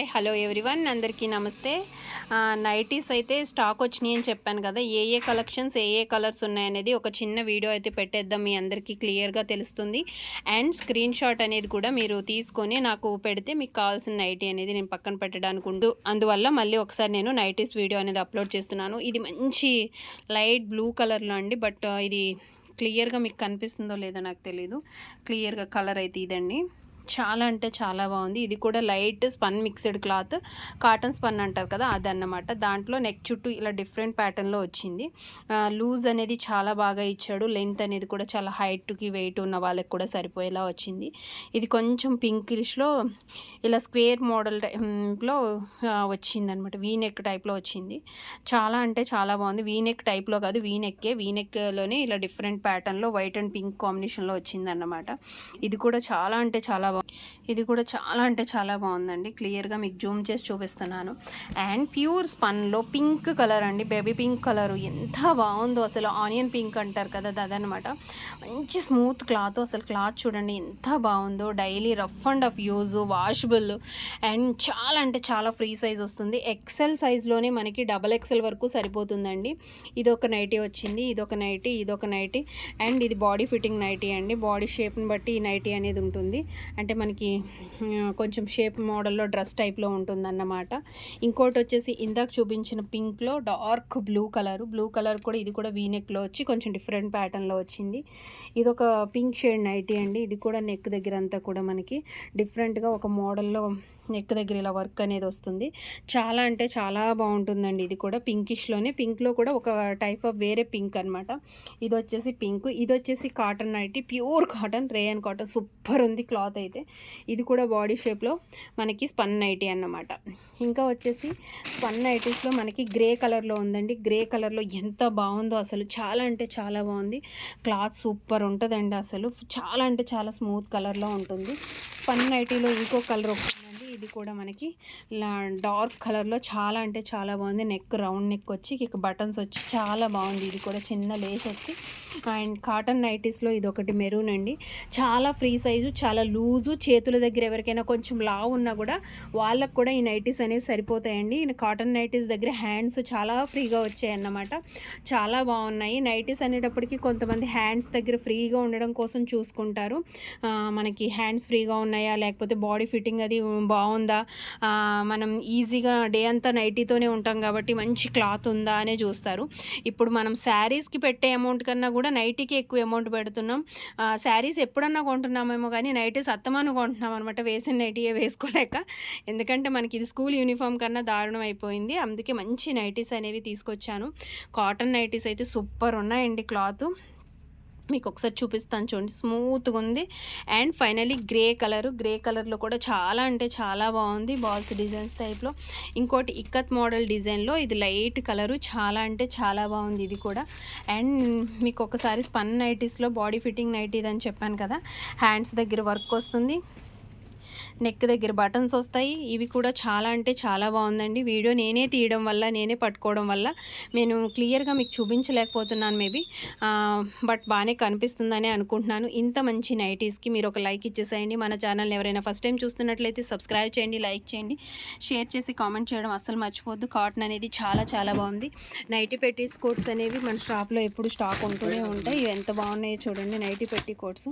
Hi hello everyone. అందరికీ నమస్తే. Nighties అయితే స్టాక్ వచ్చినాయి అని చెప్పాను కదా. ఏ ఏ కలెక్షన్స్ ఏ ఏ కలర్స్ ఉన్నాయనేది ఒక చిన్న వీడియో అయితే పెట్టేద్దాం. మీ అందరికీ క్లియర్గా తెలుస్తుంది. అండ్ స్క్రీన్ షాట్ అనేది కూడా మీరు తీసుకొని నాకు పెడితే మీకు కావాల్సిన నైటీ అనేది నేను పక్కన పెట్టడానికి ఉండు. అందువల్ల మళ్ళీ ఒకసారి నేను నైటీస్ వీడియో అనేది అప్లోడ్ చేస్తున్నాను. ఇది మంచి లైట్ బ్లూ కలర్లో అండి. బట్ ఇది క్లియర్గా మీకు కనిపిస్తుందో లేదో నాకు తెలీదు. క్లియర్గా కలర్ అయితే ఇదండి. చాలా అంటే చాలా బాగుంది. ఇది కూడా light spun mixed cloth. Cotton spun అంటారు కదా అదన్నమాట. దాంట్లో నెక్ చుట్టూ ఇలా డిఫరెంట్ ప్యాటర్న్లో వచ్చింది. లూజ్ అనేది చాలా బాగా ఇచ్చాడు. లెంత్ అనేది కూడా చాలా హైట్కి వెయిట్ ఉన్న వాళ్ళకి కూడా సరిపోయేలా వచ్చింది. ఇది కొంచెం పింకిష్లో ఇలా స్క్వేర్ మోడల్ టైప్లో వచ్చింది అనమాట వీనెక్ టైప్లో వచ్చింది. చాలా అంటే చాలా బాగుంది. వీనెక్ టైప్లో కాదు వీనెక్కే వీనెక్లోనే ఇలా డిఫరెంట్ ప్యాటర్న్లో వైట్ అండ్ పింక్ కాంబినేషన్లో వచ్చింది అన్నమాట ఇది కూడా చాలా అంటే చాలా బాగుంది ఇది కూడా చాలా అంటే చాలా బాగుందండి. క్లియర్గా మీకు జూమ్ చేసి చూపిస్తున్నాను. అండ్ ప్యూర్ స్పన్లో పింక్ కలర్ అండి. Baby pink colour. ఎంత బాగుందో అసలు. ఆనియన్ పింక్ అంటారు కదా అదనమాట మంచి స్మూత్ క్లాత్ అసలు. క్లాత్ చూడండి ఎంత బాగుందో. Daily rough and off use washable. And చాలా అంటే చాలా ఫ్రీ సైజ్ వస్తుంది. ఎక్సెల్ సైజ్లోనే మనకి డబల్ ఎక్సెల్ వరకు సరిపోతుందండి. ఇది ఒక నైటీ వచ్చింది ఇది ఒక నైటీ ఇది ఒక నైటీ. అండ్ ఇది బాడీ ఫిట్టింగ్ నైటీ అండి. బాడీ షేప్ని బట్టి ఈ నైటీ అనేది ఉంటుంది. అంటే అంటే మనకి కొంచెం షేప్ మోడల్లో డ్రెస్ టైప్లో ఉంటుందన్నమాట. ఇంకోటి వచ్చేసి ఇందాక చూపించిన పింక్లో dark blue colour. Blue colour కూడా ఇది కూడా వీనెక్లో వచ్చి కొంచెం డిఫరెంట్ ప్యాటర్న్లో వచ్చింది. ఇది ఒక పింక్ షేడ్ నైటీ అండి. ఇది కూడా నెక్ దగ్గర అంతా కూడా మనకి డిఫరెంట్గా ఒక మోడల్లో నెక్ దగ్గర ఇలా వర్క్ అనేది వస్తుంది. చాలా అంటే చాలా బాగుంటుందండి ఇది కూడా. పింకిష్లోనే పింక్లో కూడా ఒక టైప్ ఆఫ్ వేరే పింక్ అనమాట ఇది వచ్చేసి పింక్. ఇది వచ్చేసి cotton nightie. Pure cotton rayon cotton. Super ఉంది క్లాత్ అయితే. ఇది కూడా బాడీ షేప్లో మనకి స్పన్ నైటీ అన్నమాట. ఇంకా వచ్చేసి స్పన్ నైటీస్లో మనకి గ్రే కలర్లో ఉందండి. గ్రే కలర్లో ఎంత బాగుందో అసలు చాలా అంటే చాలా బాగుంది. క్లాత్ సూపర్ ఉంటుందండి అసలు. చాలా అంటే చాలా స్మూత్ కలర్లో ఉంటుంది. స్పన్ నైటీలో ఇంకో కలర్ ఒకటి ఇది కూడా మనకి డార్క్ కలర్లో చాలా అంటే చాలా బాగుంది. నెక్ రౌండ్ నెక్ వచ్చి ఇక బటన్స్ వచ్చి చాలా బాగుంది. ఇది కూడా చిన్న లేస్ వచ్చి అండ్ కాటన్ నైటీస్లో ఇది ఒకటి మెరూన్ అండి. చాలా ఫ్రీ సైజు చాలా లూజు చేతుల దగ్గర ఎవరికైనా కొంచెం లావు ఉన్నా కూడా వాళ్ళకు కూడా ఈ నైటీస్ అనేది సరిపోతాయండి. ఈ కాటన్ నైటీస్ దగ్గర హ్యాండ్స్ చాలా ఫ్రీగా వచ్చాయి అన్నమాట చాలా బాగున్నాయి. నైటీస్ అనేటప్పటికి కొంతమంది హ్యాండ్స్ దగ్గర ఫ్రీగా ఉండడం కోసం చూసుకుంటారు. మనకి హ్యాండ్స్ ఫ్రీగా ఉన్నాయా లేకపోతే బాడీ ఫిట్టింగ్ అది బాగుంది బాగుందా? మనం ఈజీగా డే అంతా నైటీతోనే ఉంటాం కాబట్టి మంచి క్లాత్ ఉందా అనే చూస్తారు. ఇప్పుడు మనం శారీస్కి పెట్టే అమౌంట్ కన్నా కూడా నైటీకి ఎక్కువ అమౌంట్ పెడుతున్నాం. శారీస్ ఎప్పుడన్నా కొంటున్నామేమో కానీ నైటీస్ అత్తమాను కొంటున్నాం అనమాట వేసిన నైటీయే వేసుకోలేక. ఎందుకంటే మనకి ఇది స్కూల్ యూనిఫామ్ కన్నా దారుణం అయిపోయింది. అందుకే మంచి నైటీస్ అనేవి తీసుకొచ్చాను. కాటన్ నైటీస్ అయితే సూపర్ ఉన్నాయండి క్లాత్. మీకు ఒకసారి చూపిస్తాను చూడండి. స్మూత్గా ఉంది and finally grey colour. Grey కలర్లో కూడా చాలా అంటే చాలా బాగుంది బాల్స్ డిజైన్స్ టైప్లో. ఇంకోటి ఇక్కత్ మోడల్ డిజైన్లో ఇది లైట్ కలరు. చాలా అంటే చాలా బాగుంది ఇది కూడా. అండ్ మీకు ఒకసారి స్పన్ నైటీస్లో బాడీ ఫిట్టింగ్ నైటీ అని చెప్పాను కదా. హ్యాండ్స్ దగ్గర వర్క్ వస్తుంది. నెక్ దగ్గర బటన్స్ వస్తాయి. ఇవి కూడా చాలా అంటే చాలా బాగుందండి. వీడియో నేనే తీయడం వల్ల నేనే పట్టుకోవడం వల్ల నేను క్లియర్గా మీకు చూపించలేకపోతున్నాను మేబీ బట్ బాగానే కనిపిస్తుందని అనుకుంటున్నాను. ఇంత మంచి నైటీస్కి మీరు ఒక లైక్ ఇచ్చేసేయండి. మన ఛానల్ ఎవరైనా ఫస్ట్ టైం చూస్తున్నట్లయితే సబ్స్క్రైబ్ చేయండి లైక్ చేయండి. షేర్ చేసి కామెంట్ చేయడం అస్సలు మర్చిపోద్దు కాటన్ అనేది చాలా చాలా బాగుంది. నైటీ పెట్టీస్ కోట్స్ అనేవి మన షాప్లో ఎప్పుడు స్టాక్ ఉంటూనే ఉంటాయి. ఇవి ఎంత బాగున్నాయో చూడండి. నైటీ పెట్టి కోట్స్.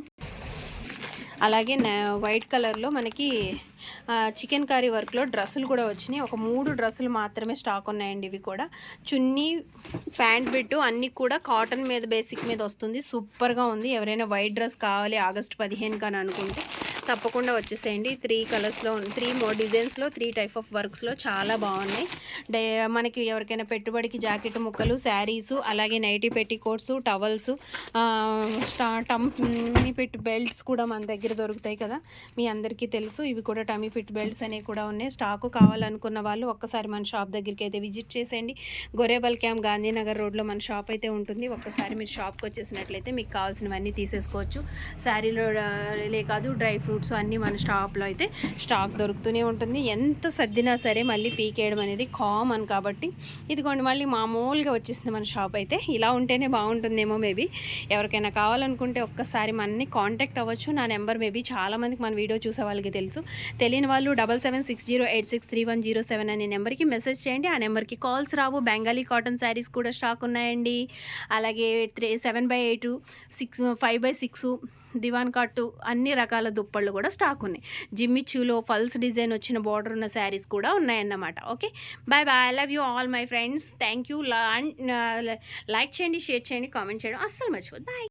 అలాగే నా- వైట్ కలర్లో మనకి చికెన్ కర్రీ వర్క్లో డ్రెస్సులు కూడా వచ్చినాయి. ఒక మూడు డ్రెస్సులు మాత్రమే స్టాక్ ఉన్నాయండి ఇవి కూడా. చున్నీ ప్యాంట్ బిట్టు అన్నీ కూడా కాటన్ మీద బేసిక్ మీద వస్తుంది. సూపర్గా ఉంది. ఎవరైనా వైట్ డ్రెస్ కావాలి ఆగస్ట్ పదిహేను కానీ అనుకుంటే తప్పకుండా వచ్చేసేయండి. త్రీ కలర్స్లో త్రీ మో డిజైన్స్లో త్రీ టైప్ ఆఫ్ వర్క్స్లో చాలా బాగున్నాయి. డే మనకి ఎవరికైనా పెట్టుబడికి జాకెట్ ముక్కలు శారీసు అలాగే nightie petticoats towels tummy పెట్టి బెల్ట్స్ కూడా మన దగ్గర దొరుకుతాయి కదా. మీ అందరికీ తెలుసు. ఇవి కూడా టమ్మీ ఫిట్ బెల్ట్స్ అనేవి కూడా ఉన్నాయి. స్టాకు కావాలనుకున్న వాళ్ళు ఒక్కసారి మన షాప్ దగ్గరికి అయితే విజిట్ చేసేయండి. గొరేబల్ క్యాంప్ గాంధీనగర్ రోడ్లో మన షాప్ అయితే ఉంటుంది. ఒక్కసారి మీరు షాప్కి వచ్చేసినట్లయితే మీకు కావాల్సినవన్నీ తీసేసుకోవచ్చు. శారీలో లే కాదు డ్రై ఫ్రూట్ ఫ్రూట్స్ అన్నీ మన షాప్లో అయితే స్టాక్ దొరుకుతూనే ఉంటుంది. ఎంత సర్దినా సరే మళ్ళీ పీకేయడం అనేది కామన్ కాబట్టి ఇదిగోండి మళ్ళీ మామూలుగా వచ్చేసింది మన షాప్ అయితే. ఇలా ఉంటేనే బాగుంటుందేమో మేబీ. ఎవరికైనా కావాలనుకుంటే ఒక్కసారి మనని కాంటాక్ట్ అవ్వచ్చు. నా నెంబర్ మేబీ చాలామందికి మన వీడియో చూసే వాళ్ళకి తెలుసు. తెలియని వాళ్ళు double seven six zero eight six three one zero seven అనే నెంబర్కి మెసేజ్ చేయండి. ఆ నెంబర్కి కాల్స్ రావు. బెంగాలీ కాటన్ శారీస్ కూడా స్టాక్ ఉన్నాయండి. అలాగే three seven by eight six five by six దివాన్ కట్టు అన్ని రకాల దుప్పళ్ళు కూడా స్టాక్ ఉన్నాయి. జిమ్మిచ్యూలో ఫల్స్ డిజైన్ వచ్చిన బార్డర్ ఉన్న శారీస్ కూడా ఉన్నాయన్నమాట. Okay? Bye bye I love you all my friends thank you like చేయండి షేర్ చేయండి కామెంట్ చేయడం. అస్సలు మర్చిపోద్దు బాయ్